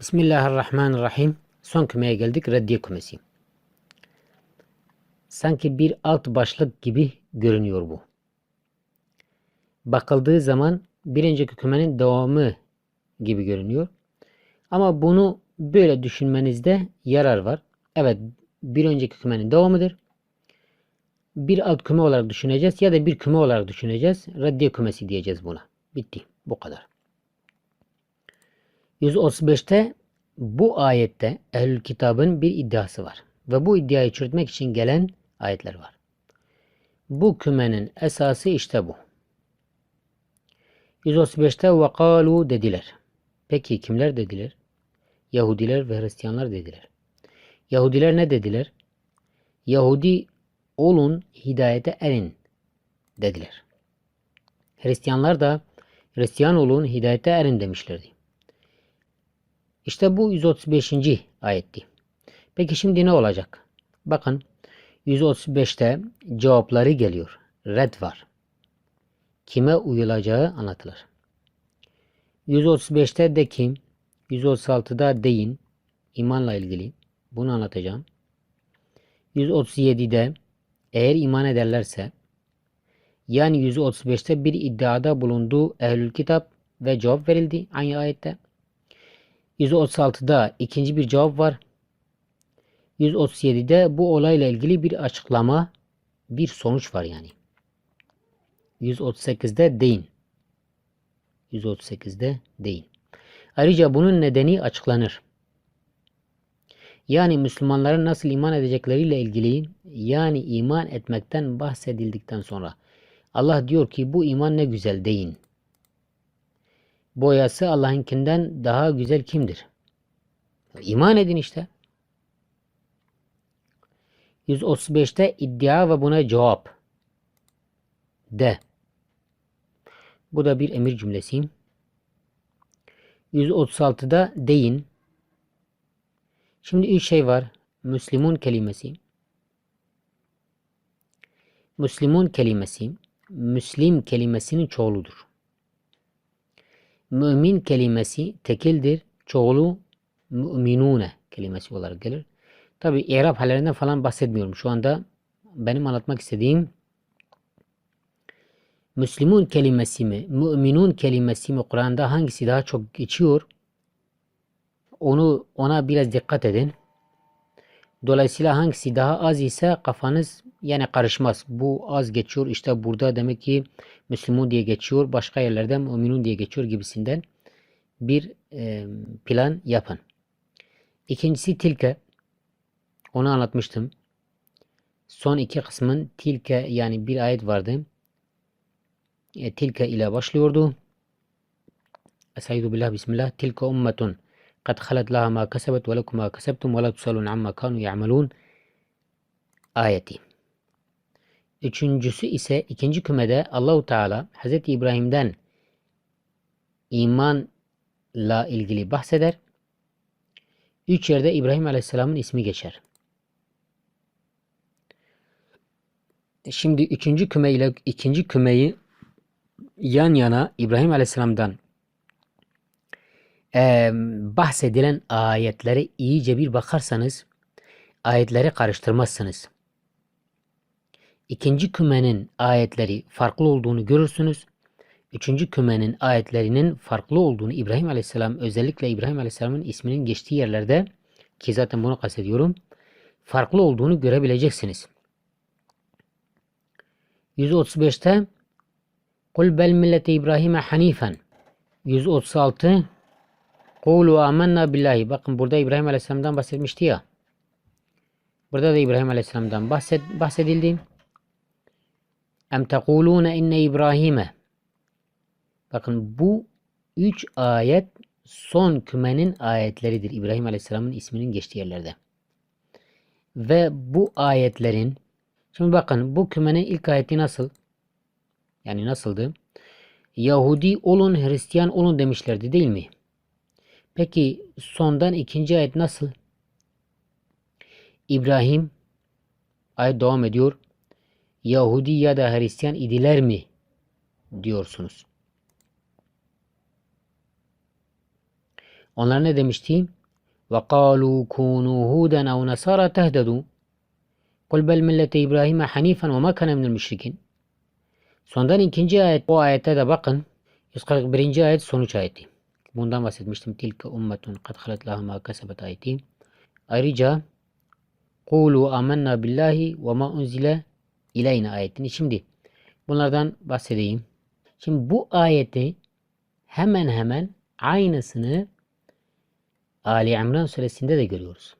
Bismillahirrahmanirrahim. Son kümeye geldik. Reddiye kümesi. Sanki bir alt başlık gibi görünüyor bu. Bakıldığı zaman bir önceki kümenin devamı gibi görünüyor. Ama bunu böyle düşünmenizde yarar var. Evet bir önceki kümenin devamıdır. Bir alt küme olarak düşüneceğiz ya da bir küme olarak düşüneceğiz. Reddiye kümesi diyeceğiz buna. Bitti. Bu kadar. 135'te bu ayette ehl kitabın bir iddiası var. Ve bu iddiayı çürütmek için gelen ayetler var. Bu kümenin esası işte bu. 135'te vakalu dediler. Peki kimler dediler? Yahudiler ve Hristiyanlar dediler. Yahudiler ne dediler? Yahudi olun hidayete erin dediler. Hristiyanlar da Hristiyan olun hidayete erin demişlerdi. İşte bu 135. ayetti. Peki şimdi ne olacak? Bakın 135'te cevapları geliyor. Red var. Kime uyulacağı anlatılır. 135'te de kim? 136'da deyin. imanla ilgili. Bunu anlatacağım. 137'de eğer iman ederlerse yani 135'te bir iddiada bulunduğu ehlül kitap ve cevap verildi aynı ayette. 136'da ikinci bir cevap var. 137'de bu olayla ilgili bir açıklama, bir sonuç var yani. 138'de deyin. 138'de deyin. Ayrıca bunun nedeni açıklanır. Yani Müslümanların nasıl iman edecekleriyle ilgili yani iman etmekten bahsedildikten sonra Allah diyor ki bu iman ne güzel deyin. Boyası Allah'ınkinden daha güzel kimdir? İman edin işte. 135'te iddia ve buna cevap. De. Bu da bir emir cümlesi. 136'da deyin. Şimdi üç şey var. Müslümun kelimesi. Müslümun kelimesi, Müslim kelimesinin çoğuludur. Mümin kelimesi tekildir. Çoğulu müminune kelimesi olarak gelir. Tabi İrab hallerinden falan bahsetmiyorum. Şu anda benim anlatmak istediğim Müslümun kelimesi mi, müminun kelimesi mi Kur'an'da hangisi daha çok geçiyor? Onu ona biraz dikkat edin. Dolayısıyla hangisi daha az ise kafanız yani karışmaz. Bu az geçiyor. İşte burada demek ki Müslüman diye geçiyor. Başka yerlerde müminun diye geçiyor gibisinden bir e, plan yapın. İkincisi tilke. Onu anlatmıştım. Son iki kısmın tilke yani bir ayet vardı. E, tilke ile başlıyordu. Estaizu billah bismillah. Tilke ummetun laha ma kasebet ve lekum ma kasebtum ve la tusalun amma kanu ya'malun ayeti. Üçüncüsü ise ikinci kümede Allahu Teala Hz. İbrahim'den imanla ilgili bahseder. Üç yerde İbrahim Aleyhisselam'ın ismi geçer. Şimdi üçüncü küme ile ikinci kümeyi yan yana İbrahim Aleyhisselam'dan e, bahsedilen ayetlere iyice bir bakarsanız ayetleri karıştırmazsınız. İkinci kümenin ayetleri farklı olduğunu görürsünüz. Üçüncü kümenin ayetlerinin farklı olduğunu İbrahim Aleyhisselam özellikle İbrahim Aleyhisselam'ın isminin geçtiği yerlerde ki zaten bunu kastediyorum farklı olduğunu görebileceksiniz. 135'te Kul bel millete İbrahim'e hanifen 136 Kulu amennâ billahi. Bakın burada İbrahim Aleyhisselam'dan bahsetmişti ya. Burada da İbrahim Aleyhisselam'dan bahset, bahsedildi. Em tekulûne inne İbrahim'e. Bakın bu üç ayet son kümenin ayetleridir. İbrahim Aleyhisselam'ın isminin geçtiği yerlerde. Ve bu ayetlerin şimdi bakın bu kümenin ilk ayeti nasıl? Yani nasıldı? Yahudi olun, Hristiyan olun demişlerdi değil mi? Peki sondan ikinci ayet nasıl? İbrahim ayet devam ediyor. Yahudi ya da Hristiyan idiler mi? diyorsunuz. Onlar ne demişti? وَقَالُوا كُونُوا هُودًا أَوْ نَصَارَى تَهْتَدُوا قُلْ بَلْ مِلَّةَ إِبْرَاهِيمَ حَنِيفًا وَمَا كَانَ مِنَ الْمُشْرِكِينَ Sondan ikinci ayet, o ayete de bakın. 141. ayet sonuç ayeti. Bundan bahsetmiştim. Tilke ummetun kad halet laha ma kasebet ayeti. Ayrıca Kulu amennâ billahi ve ma unzile ileyne ayetini. Şimdi bunlardan bahsedeyim. Şimdi bu ayeti hemen hemen aynısını Ali İmran suresinde de görüyoruz.